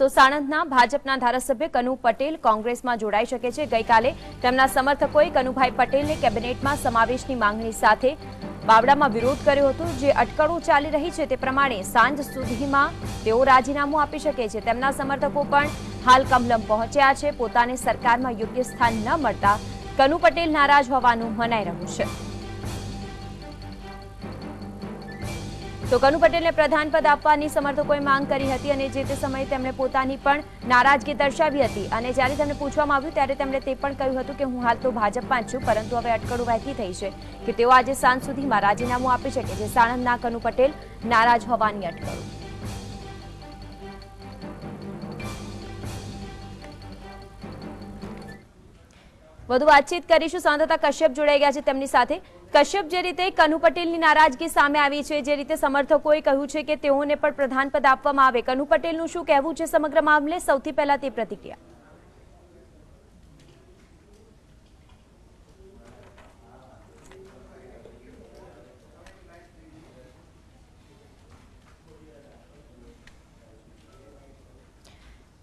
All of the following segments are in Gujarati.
તો સાણંદના ભાજપના ધારાસભ્ય કનુ પટેલ કોંગ્રેસમાં જોડાઈ શકે છે. ગઈકાલે તેમના સમર્થકોએ કનુભાઈ પટેલને કેબિનેટમાં સમાવેશની માંગણી સાથે બાવડામાં વિરોધ કર્યો હતો. જે અટકળો ચાલી રહી છે તે પ્રમાણે સાંજ સુધીમાં તેઓ રાજીનામું આપી શકે છે. તેમના સમર્થકો પણ હાલ કમલમ પહોંચ્યા છે. પોતાને સરકારમાં યોગ્ય સ્થાન ન મળતા કનુ પટેલ નારાજ હોવાનું મનાઈ રહ્યું છે. તો કનુ પટેલને પ્રધાન પદ આપવાની સમર્થકોએ માંગ કરી હતી અને જે તે સમયે તેમણે પોતાની પણ નારાજગી દર્શાવી હતી. અને જ્યારે તેમને પૂછવામાં આવ્યું ત્યારે તેમણે તે પણ કહ્યું હતું કે હું હાલ તો ભાજપમાં છું, પરંતુ હવે અટકળો વહેતી થઈ છે કે તેઓ આજે સાંજ સુધીમાં રાજીનામું આપી શકે છે સાણંદના કનુ પટેલ નારાજ હોવાની અટકળો. વધુ વાતચીત કરીશું. સંવાદદાતા કશ્યપ જોડાઈ ગયા છે તેમની સાથે. કશ્યપ જે રીતે કનુ પટેલની નારાજગી સામે આવી છે, જે રીતે સમર્થકોએ કહ્યું છે કે તેઓને પણ પ્રધાન પદ આપવામાં આવે. કનુ પટેલનું શું કહેવું છે સમગ્ર મામલે? સૌથી પહેલા તે પ્રતિક્રિયા.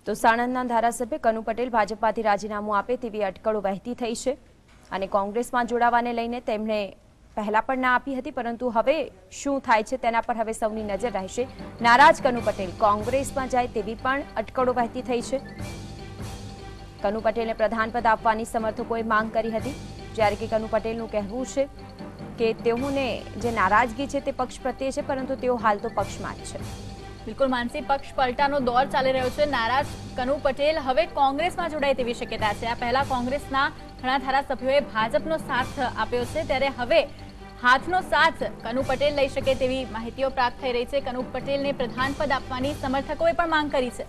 તો સાણંદના ધારાસભ્ય કનુ પટેલ ભાજપમાંથી રાજીનામું આપે તેવી અટકળો વહેતી થઈ છે અને કોંગ્રેસમાં જોડાવાને લઈને તેમણે પહેલા પણ ના આપી હતી, પરંતુ હવે શું થાય છે તેના પર હવે સૌની નજર રહેશે. નારાજ કનુ પટેલ, કોંગ્રેસમાં જાય તેવી પણ અટકળો વહેતી થઈ છે. કનુ પટેલને પ્રધાનપદ આપવાની સમર્થકોએ માંગ કરી હતી, જ્યારે કે કનુ પટેલનું કહેવું છે કે તેઓને જે નારાજગી છે તે પક્ષ પ્રત્યે છે, પરંતુ તેઓ હાલ તો પક્ષમાં જ છે. બિલકુલ માનસી, પક્ષ પલટાનો દોર ચાલી રહ્યો છે. નારાજ કનુ પટેલ, હવે કોંગ્રેસમાં જોડાય તેવી શક્યતા છે. આ પહેલા કોંગ્રેસના ઘણા ધારાસભ્યોએ ભાજપનો સાથ આપ્યો છે. ત્યારે હવે હાથનો સાથ કનુ પટેલ લઈ શકે તેવી માહિતીઓ પ્રાપ્ત થઈ રહી છે. કનુ પટેલને પ્રધાન પદ આપવાની સમર્થકોએ પણ માંગ કરી છે.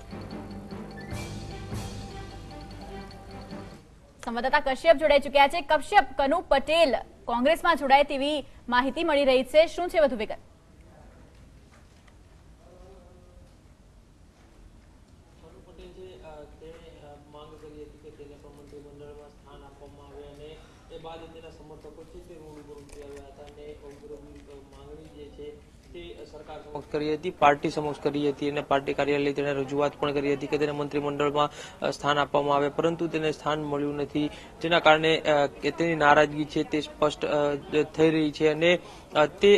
સંવાદદાતા કશ્યપ જોડાઈ ચુક્યા છે. કશ્યપ, કનુ પટેલ કોંગ્રેસમાં જોડાય તેવી માહિતી મળી રહી છે. શું છે વધુ વિગત કનુ પટેલ છે અ, તેણે અ, માંગ કરી હતી કે તેને પણ મંત્રીમંડળમાં સ્થાન આપવામાં આવે અને એ બાદ તેના સમર્થકો છે તે ઋણ ગુરુ આવ્યા હતા અને વિરોધની અ, માંગણી જે છે તે સમક્ષ કરી હતી, પાર્ટી સમક્ષ કરી હતી અને પાર્ટી કાર્યાલય તેણે રજૂઆત પણ કરી હતી કે તેને મંત્રીમંડળમાં સ્થાન આપવામાં આવે, પરંતુ તેને સ્થાન મળ્યું નથી. જેના કારણે તેની નારાજગી છે તે સ્પષ્ટ થઈ રહી છે અને તે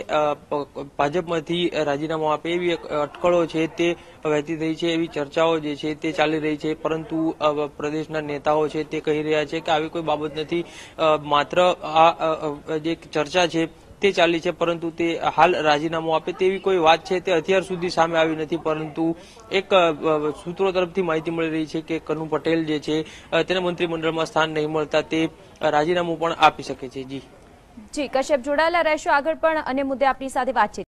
ભાજપમાંથી રાજીનામું આપે એવી અટકળો છે તે વહેતી થઈ છે, એવી ચર્ચાઓ જે છે તે ચાલી રહી છે, પરંતુ પ્રદેશના નેતાઓ છે તે કહી રહ્યા છે કે આવી કોઈ બાબત નથી. માત્ર આ જે ચર્ચા છે તે ચાલી છે, પરંતુ તે હાલ રાજીનામું આપે તેવી કોઈ વાત છે? તે અત્યાર સુધી સામે આવી નથી, પરંતુ એક સૂત્રો તરફથી માહિતી મળી રહી છે કે કનુ પટેલ જે છે તેને મંત્રીમંડળમાં સ્થાન નહીં મળતા તે રાજીનામું પણ આપી શકે છે. જી. જી, કશ્યપ જોડાયેલા રહેશો આગળ પણ અન્ય મુદ્દે આપની સાથે વાતચીત